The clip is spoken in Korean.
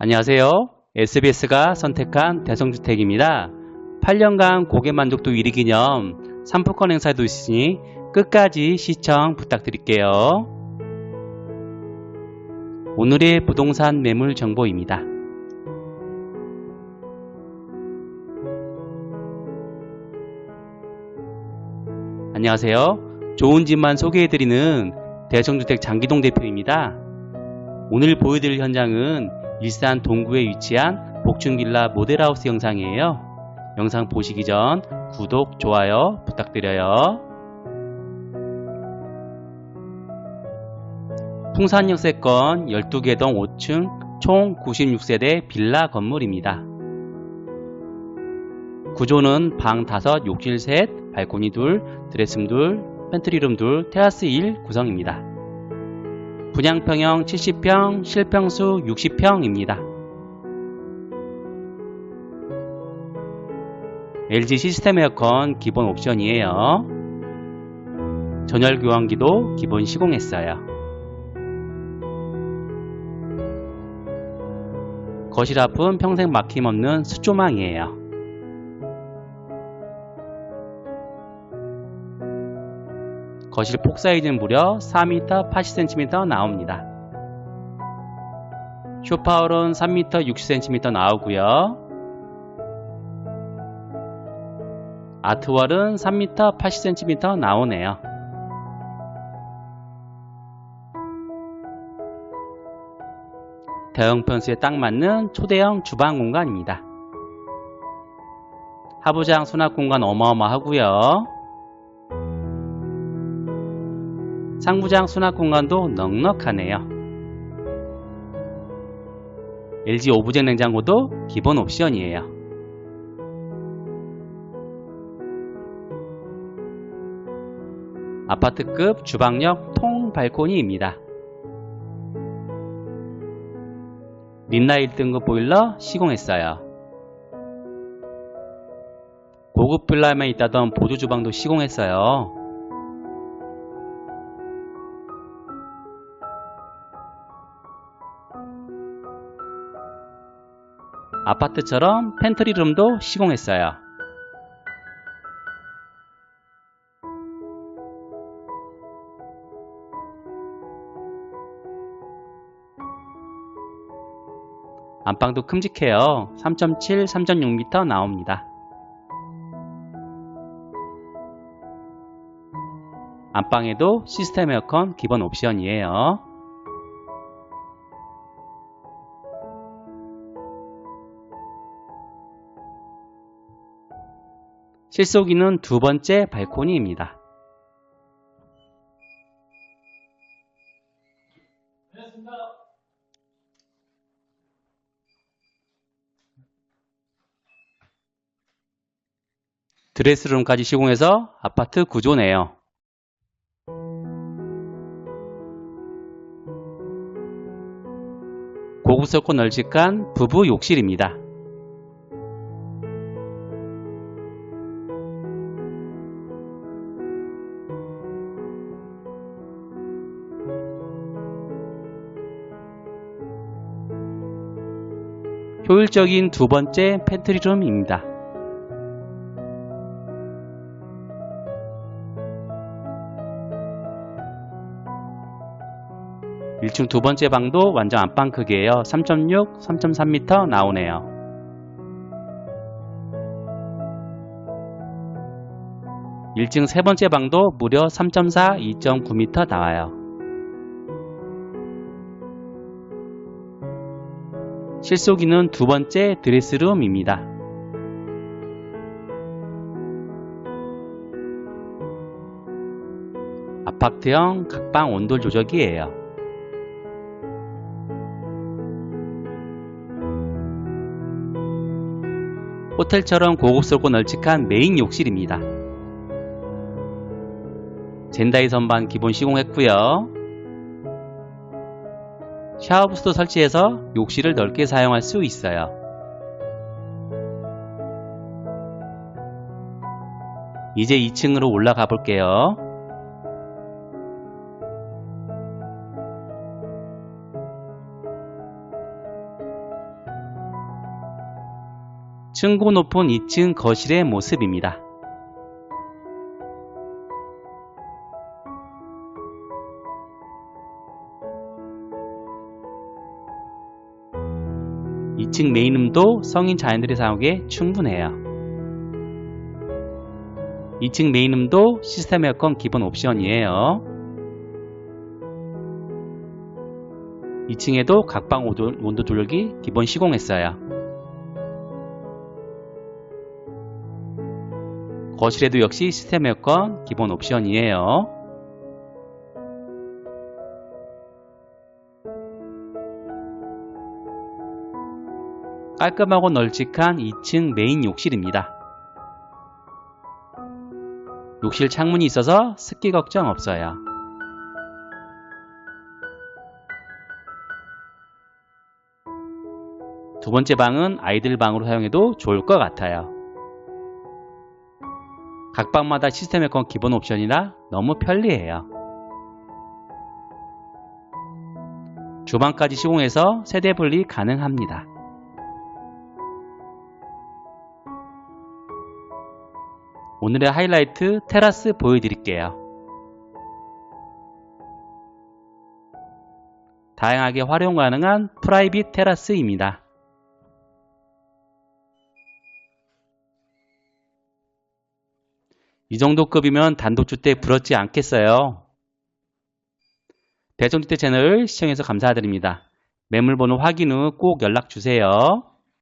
안녕하세요. SBS가 선택한 대성주택입니다. 8년간 고객 만족도 1위 기념 상품권 행사도 있으니 끝까지 시청 부탁드릴게요. 오늘의 부동산 매물 정보입니다. 안녕하세요. 좋은 집만 소개해드리는 대성주택 장기동 대표입니다. 오늘 보여드릴 현장은 일산 동구에 위치한 복층빌라 모델하우스 영상이에요. 영상 보시기 전 구독, 좋아요 부탁드려요. 풍산역세권 12개 동 5층 총 96세대 빌라 건물입니다. 구조는 방 5, 욕실 셋, 발코니 둘, 드레스룸 둘, 팬트리룸 둘, 테라스 1 구성입니다. 분양평형 70평, 실평수 60평입니다. LG 시스템 에어컨 기본 옵션이에요. 전열 교환기도 기본 시공했어요. 거실 앞은 평생 막힘없는 수조망이에요. 거실 폭 사이즈는 무려 4m 80cm 나옵니다. 쇼파월은 3m 60cm 나오고요. 아트월은 3m 80cm 나오네요. 대형 편수에 딱 맞는 초대형 주방 공간입니다. 하부장 수납 공간 어마어마하고요. 상부장 수납 공간도 넉넉하네요. LG 오브젝 냉장고도 기본 옵션이에요. 아파트급 주방역 통 발코니입니다. 린나 1등급 보일러 시공했어요. 고급 빌라에만 있다던 보조 주방도 시공했어요. 아파트처럼 팬트리룸도 시공했어요. 안방도 큼직해요. 3.7, 3.6m 나옵니다. 안방에도 시스템 에어컨 기본 옵션이에요. 실속이는 두 번째 발코니입니다. 드레스룸까지 시공해서 아파트 구조네요. 고급스럽고 널찍한 부부 욕실입니다. 효율적인 두 번째 팬트리룸입니다. 1층 두 번째 방도 완전 안방 크기에요. 3.6, 3.3m 나오네요. 1층 세 번째 방도 무려 3.4, 2.9m 나와요. 실속이는 두 번째 드레스룸입니다. 아파트형 각방 온도 조절기예요. 호텔처럼 고급스럽고 널찍한 메인 욕실입니다. 젠다이 선반 기본 시공했고요. 샤워부스도 설치해서 욕실을 넓게 사용할 수 있어요. 이제 2층으로 올라가 볼게요. 층고 높은 2층 거실의 모습입니다. 이층 메인룸도 성인 자연들이 사용하기에 충분해요. 2층 메인룸도 시스템 에어컨 기본 옵션이에요. 2층에도 각방 온도 조절기 기본 시공했어요. 거실에도 역시 시스템 에어컨 기본 옵션이에요. 깔끔하고 널찍한 2층 메인 욕실입니다. 욕실 창문이 있어서 습기 걱정 없어요. 두 번째 방은 아이들 방으로 사용해도 좋을 것 같아요. 각 방마다 시스템 에어컨 기본 옵션이라 너무 편리해요. 주방까지 시공해서 세대 분리 가능합니다. 오늘의 하이라이트 테라스 보여드릴게요. 다양하게 활용 가능한 프라이빗 테라스입니다. 이 정도 급이면 단독주택 부럽지 않겠어요? 대전주택 채널 시청해서 감사드립니다. 매물번호 확인 후 꼭 연락주세요.